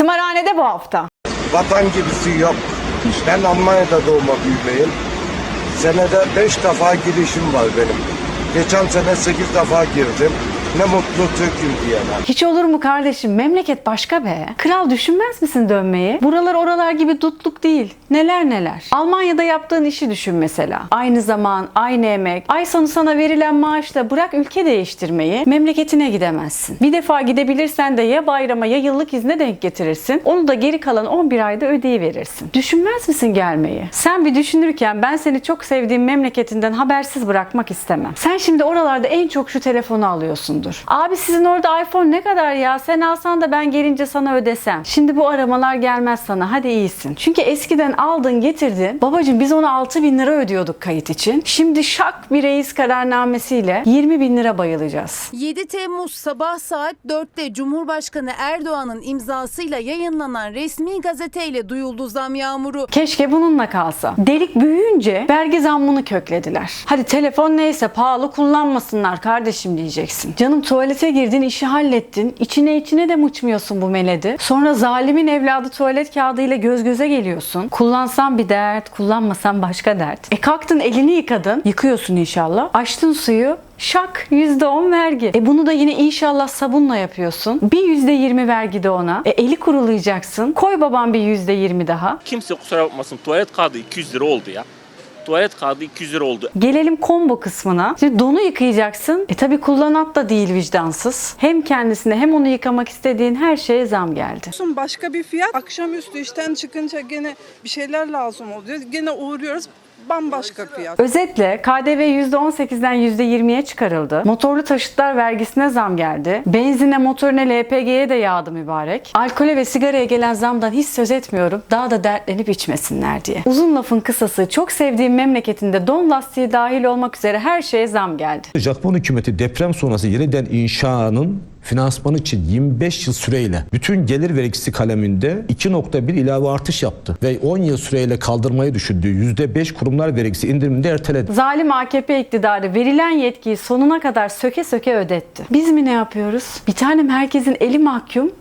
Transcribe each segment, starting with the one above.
Tımarhanede bu hafta. Vatan gibisi yok. Ben Almanya'da doğma büyümeyim. Senede beş defa girişim var benim. Geçen sene sekiz defa girdim. Ne mutlu Türk'üm diyene. Hiç olur mu kardeşim? Memleket başka be. Kral düşünmez misin dönmeyi? Buralar oralar gibi dutluk değil. Neler neler. Almanya'da yaptığın işi düşün mesela. Aynı zaman, aynı emek. Ay sonu sana verilen maaşla bırak ülke değiştirmeyi. Memleketine gidemezsin. Bir defa gidebilirsen de ya bayrama ya yıllık izne denk getirirsin. Onu da geri kalan 11 ayda ödeyiverirsin. Düşünmez misin gelmeyi? Sen bir düşünürken ben seni çok sevdiğim memleketinden habersiz bırakmak istemem. Sen şimdi oralarda en çok şu telefonu alıyorsundur. Abi sizin orada iPhone ne kadar ya? Sen alsan da ben gelince sana ödesem. Şimdi bu aramalar gelmez sana. Hadi iyisin. Çünkü eskiden aldın getirdin. Babacım biz ona 6 bin lira ödüyorduk kayıt için. Şimdi şak bir reis kararnamesiyle 20 bin lira bayılacağız. 7 Temmuz sabah saat 4'te Cumhurbaşkanı Erdoğan'ın imzasıyla yayınlanan resmi gazeteyle duyuldu zam yağmuru. Keşke bununla kalsa. Delik büyüyünce vergi zammını köklediler. Hadi telefon neyse pahalı kullanmasınlar kardeşim diyeceksin. Canım tuvalete girdin işi hallettin. İçine içine de mıçmıyorsun bu meledi. Sonra zalimin evladı tuvalet kağıdıyla göz göze geliyorsun. Kullansan bir dert, kullanmasan başka dert. E kalktın elini yıkadın. Yıkıyorsun inşallah. Açtın suyu. Şak %10 vergi. E bunu da yine inşallah sabunla yapıyorsun. Bir %20 vergi de ona. E eli kurulayacaksın. Koy babam bir %20 daha. Kimse kusura bakmasın tuvalet kağıdı 200 lira oldu ya. Tuvalet kağıdı 200 lira oldu. Gelelim combo kısmına. Şimdi donu yıkayacaksın. E tabi kullanat da değil vicdansız. Hem kendisine hem onu yıkamak istediğin her şeye zam geldi. Olsun başka bir fiyat. Akşamüstü işten çıkınca gene bir şeyler lazım oluyor. Gene uğruyoruz bambaşka fiyat. Özetle KDV %18'den %20'ye çıkarıldı. Motorlu taşıtlar vergisine zam geldi. Benzine, motorine, LPG'ye de yağdı mübarek. Alkole ve sigaraya gelen zamdan hiç söz etmiyorum. Daha da dertlenip içmesinler diye. Uzun lafın kısası çok sevdiğim memleketinde don lastiği dahil olmak üzere her şeye zam geldi. Japon hükümeti deprem sonrası yeniden inşanın finansmanı için 25 yıl süreyle bütün gelir vergisi kaleminde 2.1 ilave artış yaptı ve 10 yıl süreyle kaldırmayı düşündüğü %5 kurumlar vergisi indirimini de erteledi. Zalim AKP iktidarı verilen yetkiyi sonuna kadar söke söke ödetti. Biz mi ne yapıyoruz? Bir tanem herkesin eli mahkum.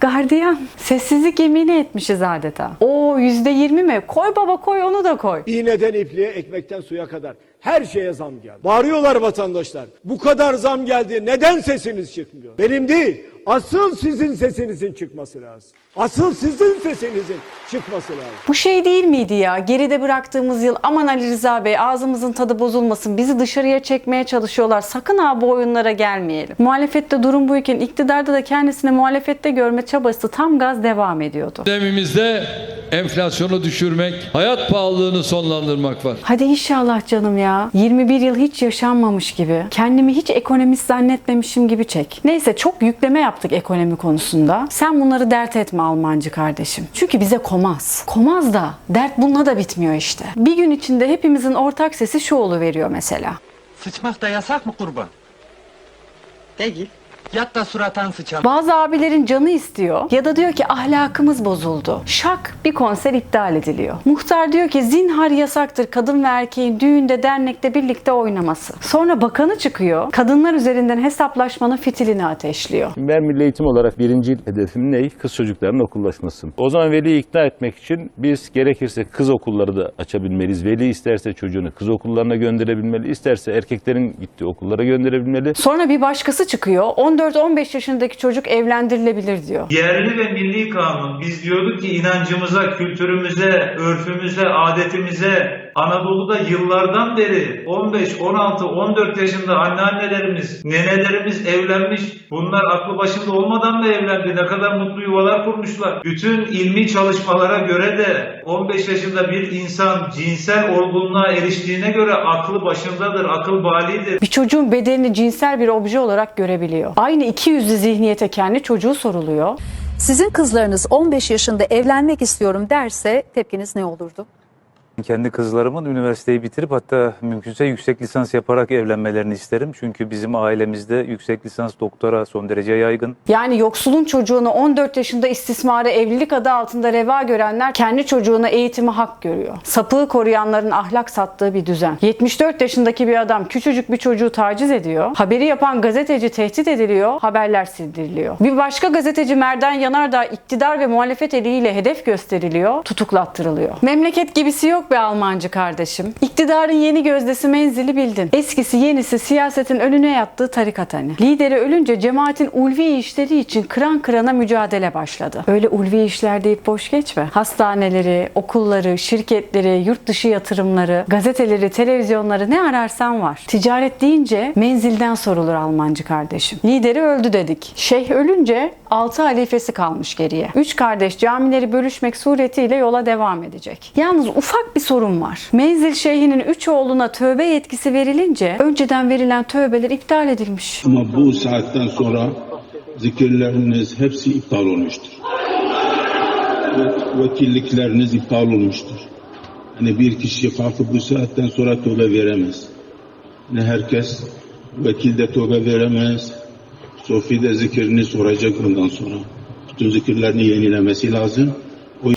Gardiyan. Sessizlik yemini etmişiz adeta. O yüzde yirmi mi? Koy baba koy onu da koy. İğneden ipliğe, ekmekten suya kadar her şeye zam geldi. Bağırıyorlar vatandaşlar. Bu kadar zam geldi. Neden sesiniz çıkmıyor? Benim değil. Asıl sizin sesinizin çıkması lazım. Asıl sizin sesinizin çıkması lazım. Bu şey değil miydi ya? Geride bıraktığımız yıl aman Ali Rıza Bey ağzımızın tadı bozulmasın. Bizi dışarıya çekmeye çalışıyorlar. Sakın ha bu oyunlara gelmeyelim. Muhalefette durum buyken iktidarda da kendisini muhalefette görme çabası tam gaz devam ediyordu. Gündemimizde enflasyonu düşürmek, hayat pahalılığını sonlandırmak var. Hadi inşallah canım ya. 21 yıl hiç yaşanmamış gibi. Kendimi hiç ekonomist zannetmemişim gibi çek. Neyse çok yükleme yaptık ekonomi konusunda. Sen bunları dert etme Almancı kardeşim. Çünkü bize komaz. Komaz da dert bununla da bitmiyor işte. Bir gün içinde hepimizin ortak sesi şu veriyor mesela. Sıçmak da yasak mı kurban? Değil. Yat da suratan sıçan. Bazı abilerin canı istiyor ya da diyor ki ahlakımız bozuldu. Şak bir konser iptal ediliyor. Muhtar diyor ki zinhar yasaktır kadın ve erkeğin düğünde dernekte birlikte oynaması. Sonra bakanı çıkıyor kadınlar üzerinden hesaplaşmanın fitilini ateşliyor. Ben milli eğitim olarak birinci hedefim ne? Kız çocuklarının okullaşması. O zaman veliyi ikna etmek için biz gerekirse kız okulları da açabilmeliyiz. Veli isterse çocuğunu kız okullarına gönderebilmeli, isterse erkeklerin gittiği okullara gönderebilmeli. Sonra bir başkası çıkıyor 14-15 yaşındaki çocuk evlendirilebilir diyor. Yerli ve milli kanun biz diyorduk ki inancımıza, kültürümüze, örfümüze, adetimize Anadolu'da yıllardan beri 15, 16, 14 yaşında anneannelerimiz, nenelerimiz evlenmiş. Bunlar aklı başında olmadan da evlendi. Ne kadar mutlu yuvalar kurmuşlar. Bütün ilmi çalışmalara göre de 15 yaşında bir insan cinsel olgunluğa eriştiğine göre aklı başındadır, akıl balidir. Bir çocuğun bedenini cinsel bir obje olarak görebiliyor. Aynı iki yüzlü zihniyete kendi çocuğu soruluyor. Sizin kızlarınız 15 yaşında evlenmek istiyorum derse tepkiniz ne olurdu? Kendi kızlarımın üniversiteyi bitirip hatta mümkünse yüksek lisans yaparak evlenmelerini isterim. Çünkü bizim ailemizde yüksek lisans doktora son derece yaygın. Yani yoksulun çocuğunu 14 yaşında istismara evlilik adı altında reva görenler kendi çocuğuna eğitimi hak görüyor. Sapığı koruyanların ahlak sattığı bir düzen. 74 yaşındaki bir adam küçücük bir çocuğu taciz ediyor. Haberi yapan gazeteci tehdit ediliyor. Haberler sildiriliyor. Bir başka gazeteci Merdan Yanardağ iktidar ve muhalefet eliyle hedef gösteriliyor. Tutuklattırılıyor. Memleket gibisi yok be Almancı kardeşim. İktidarın yeni gözdesi menzili bildin. Eskisi yenisi siyasetin önüne yattığı tarikat hani. Lideri ölünce cemaatin ulvi işleri için kıran kırana mücadele başladı. Öyle ulvi işler deyip boş geçme. Hastaneleri, okulları, şirketleri, yurt dışı yatırımları, gazeteleri, televizyonları ne ararsan var. Ticaret deyince menzilden sorulur Almancı kardeşim. Lideri öldü dedik. Şeyh ölünce altı halifesi kalmış geriye. Üç kardeş camileri bölüşmek suretiyle yola devam edecek. Yalnız ufak bir sorun var. Menzil şeyhinin üç oğluna tövbe yetkisi verilince önceden verilen tövbeler iptal edilmiş. Ama bu saatten sonra zikirleriniz hepsi iptal olmuştur. Ve- Vekillikleriniz iptal olmuştur. Hani bir kişi kalkıp bu saatten sonra tövbe veremez. Ne herkes vekilde tövbe veremez. Sofi de zikrini soracak ondan sonra. Bütün zikirlerini yenilemesi lazım.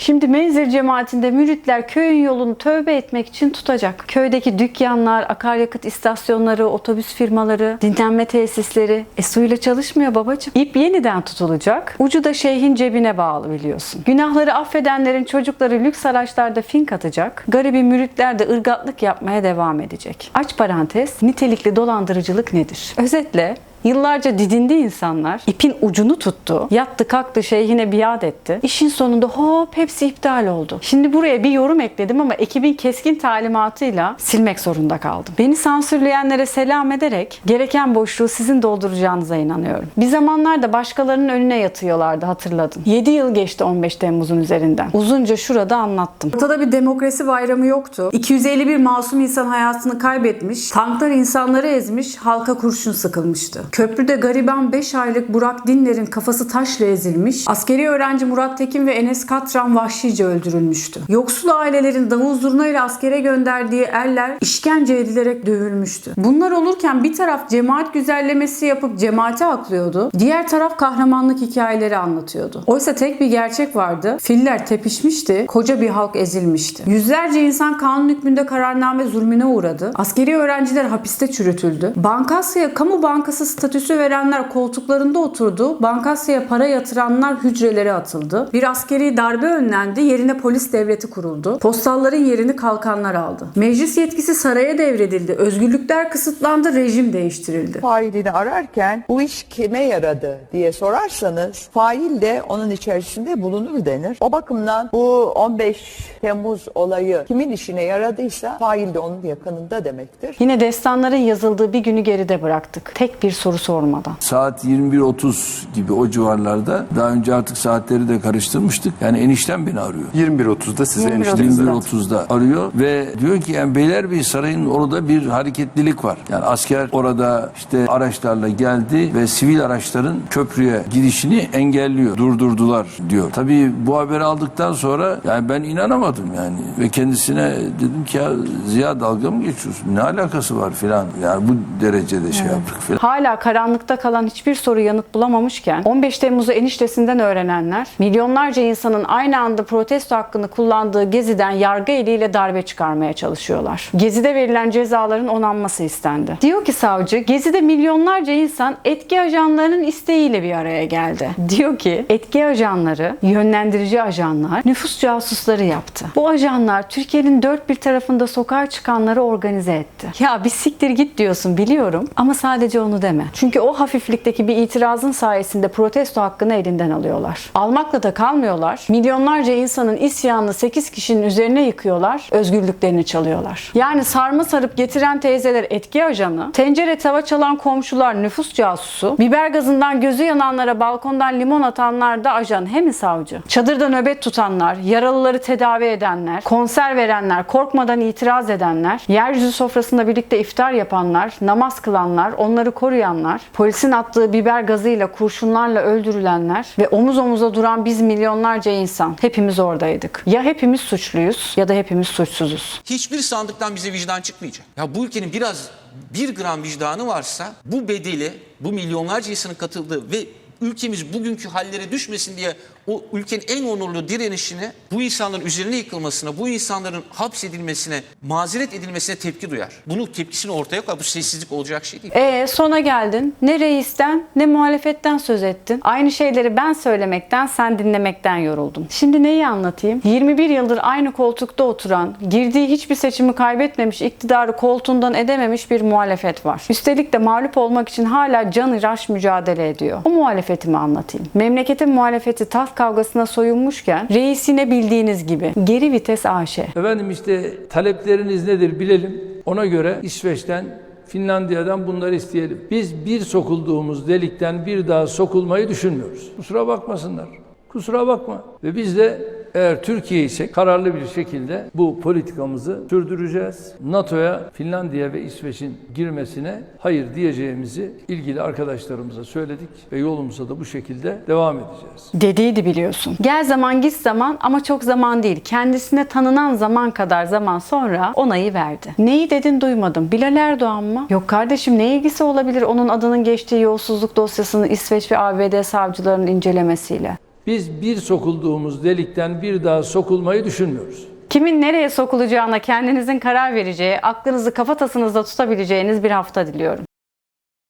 Şimdi menzil cemaatinde müritler köyün yolunu tövbe etmek için tutacak. Köydeki dükkanlar, akaryakıt istasyonları, otobüs firmaları, dinlenme tesisleri e suyla çalışmıyor babacığım. İp yeniden tutulacak. Ucu da şeyhin cebine bağlı biliyorsun. Günahları affedenlerin çocukları lüks araçlarda fink atacak. Garibi müritler de ırgatlık yapmaya devam edecek. Aç parantez, nitelikli dolandırıcılık nedir? Özetle Yıllarca didindi insanlar. ipin ucunu tuttu. Yattı kalktı şeyhine biat etti. İşin sonunda hop hepsi iptal oldu. Şimdi buraya bir yorum ekledim ama ekibin keskin talimatıyla silmek zorunda kaldım. Beni sansürleyenlere selam ederek gereken boşluğu sizin dolduracağınıza inanıyorum. Bir zamanlar da başkalarının önüne yatıyorlardı hatırladın. 7 yıl geçti 15 Temmuz'un üzerinden. Uzunca şurada anlattım. Ortada bir demokrasi bayramı yoktu. 251 masum insan hayatını kaybetmiş. Tanklar insanları ezmiş. Halka kurşun sıkılmıştı. Köprüde gariban 5 aylık Burak Dinler'in kafası taşla ezilmiş. Askeri öğrenci Murat Tekin ve Enes Katran vahşice öldürülmüştü. Yoksul ailelerin davul zurna ile askere gönderdiği erler işkence edilerek dövülmüştü. Bunlar olurken bir taraf cemaat güzellemesi yapıp cemaate aklıyordu. Diğer taraf kahramanlık hikayeleri anlatıyordu. Oysa tek bir gerçek vardı. Filler tepişmişti, koca bir halk ezilmişti. Yüzlerce insan kanun hükmünde kararname zulmüne uğradı. Askeri öğrenciler hapiste çürütüldü. Bankasya'ya kamu bankası statüsü verenler koltuklarında oturdu. Bankasya'ya para yatıranlar hücrelere atıldı. Bir askeri darbe önlendi. Yerine polis devleti kuruldu. Postalların yerini kalkanlar aldı. Meclis yetkisi saraya devredildi. Özgürlükler kısıtlandı. Rejim değiştirildi. failini ararken bu iş kime yaradı diye sorarsanız fail de onun içerisinde bulunur denir. O bakımdan bu 15 Temmuz olayı kimin işine yaradıysa fail de onun yakınında demektir. Yine destanların yazıldığı bir günü geride bıraktık. Tek bir soru sormadan. Saat 21.30 gibi o civarlarda daha önce artık saatleri de karıştırmıştık. Yani eniştem beni arıyor. 21.30'da size 21.30'da arıyor ve diyor ki yani Beylerbeyi Sarayı'nın orada bir hareketlilik var. Yani asker orada işte araçlarla geldi ve sivil araçların köprüye girişini engelliyor. Durdurdular diyor. Tabii bu haberi aldıktan sonra yani ben inanamadım yani ve kendisine dedim ki ya Ziya dalga mı geçiyorsun? Ne alakası var filan. Yani bu derecede şey yaptık filan. Hala karanlıkta kalan hiçbir soru yanıt bulamamışken 15 Temmuz'u eniştesinden öğrenenler milyonlarca insanın aynı anda protesto hakkını kullandığı Gezi'den yargı eliyle darbe çıkarmaya çalışıyorlar. Gezi'de verilen cezaların onanması istendi. Diyor ki savcı Gezi'de milyonlarca insan etki ajanlarının isteğiyle bir araya geldi. Diyor ki etki ajanları, yönlendirici ajanlar nüfus casusları yaptı. Bu ajanlar Türkiye'nin dört bir tarafında sokağa çıkanları organize etti. Ya bir siktir git diyorsun biliyorum ama sadece onu deme. Çünkü o hafiflikteki bir itirazın sayesinde protesto hakkını elinden alıyorlar. Almakla da kalmıyorlar. Milyonlarca insanın isyanını 8 kişinin üzerine yıkıyorlar. Özgürlüklerini çalıyorlar. Yani sarma sarıp getiren teyzeler etki ajanı, tencere tava çalan komşular nüfus casusu, biber gazından gözü yananlara balkondan limon atanlar da ajan mi savcı? Çadırda nöbet tutanlar, yaralıları tedavi edenler, konser verenler, korkmadan itiraz edenler, yeryüzü sofrasında birlikte iftar yapanlar, namaz kılanlar, onları koruyanlar, kaçıranlar, polisin attığı biber gazıyla, kurşunlarla öldürülenler ve omuz omuza duran biz milyonlarca insan. Hepimiz oradaydık. Ya hepimiz suçluyuz ya da hepimiz suçsuzuz. Hiçbir sandıktan bize vicdan çıkmayacak. Ya bu ülkenin biraz bir gram vicdanı varsa bu bedeli, bu milyonlarca insanın katıldığı ve ülkemiz bugünkü hallere düşmesin diye o ülkenin en onurlu direnişine, bu insanların üzerine yıkılmasına, bu insanların hapsedilmesine, mazeret edilmesine tepki duyar. Bunun tepkisini ortaya koyar. Bu sessizlik olacak şey değil. E sona geldin. Ne reisten ne muhalefetten söz ettin. Aynı şeyleri ben söylemekten sen dinlemekten yoruldum. Şimdi neyi anlatayım? 21 yıldır aynı koltukta oturan, girdiği hiçbir seçimi kaybetmemiş, iktidarı koltuğundan edememiş bir muhalefet var. Üstelik de mağlup olmak için hala canıraş mücadele ediyor. O muhalefetimi anlatayım. Memleketin muhalefeti taht kavgasına soyunmuşken reis yine bildiğiniz gibi geri vites AŞ. Efendim işte talepleriniz nedir bilelim. Ona göre İsveç'ten Finlandiya'dan bunları isteyelim. Biz bir sokulduğumuz delikten bir daha sokulmayı düşünmüyoruz. Kusura bakmasınlar. Kusura bakma. Ve biz de eğer Türkiye ise kararlı bir şekilde bu politikamızı sürdüreceğiz. NATO'ya Finlandiya ve İsveç'in girmesine hayır diyeceğimizi ilgili arkadaşlarımıza söyledik ve yolumuza da bu şekilde devam edeceğiz. Dediydi biliyorsun. Gel zaman git zaman ama çok zaman değil. Kendisine tanınan zaman kadar zaman sonra onayı verdi. Neyi dedin duymadım. Bilal Erdoğan mı? Yok kardeşim ne ilgisi olabilir onun adının geçtiği yolsuzluk dosyasını İsveç ve ABD savcılarının incelemesiyle? Biz bir sokulduğumuz delikten bir daha sokulmayı düşünmüyoruz. Kimin nereye sokulacağına kendinizin karar vereceği, aklınızı kafatasınızda tutabileceğiniz bir hafta diliyorum.